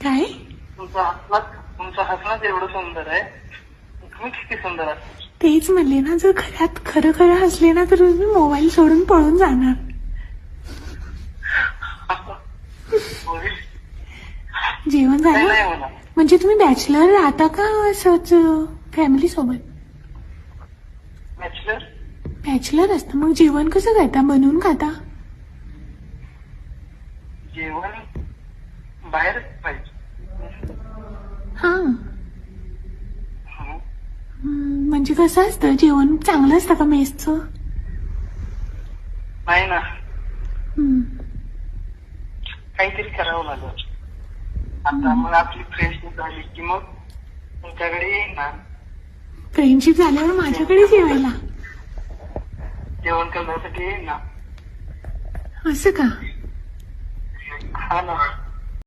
काय? तुमचा हसणं तुमचं हसणंच एवढं सुंदर आहे. तुम्ही किती सुंदर आहात. तेच म्हणले ना जर खऱ्यात खरं खरं हसले ना तर मी मोबाईल सोडून पळून जाणार. होय. जेवण झालं? म्हणजे तुम्ही बॅचलर राहता का असंच फॅमिली सोबत? बॅचलर बॅचलर असतं. मग जेवण कसं करता? बनवून खाता? जेवण बाहेर पाहिजे. हा. हं. म्हणजे कसं असतं? जेवण चांगलं असतं का मेसचं? नाही ना. काहीतरी करावं लागलं. आता मग आपली फ्रेंडशिप झाली की मग तुमच्याकडे येईन ना. फ्रेंडशिप झाल्यावर माझ्याकडे जेवायला. जेवण करण्यासाठी येईन ना. असं का? हा ना.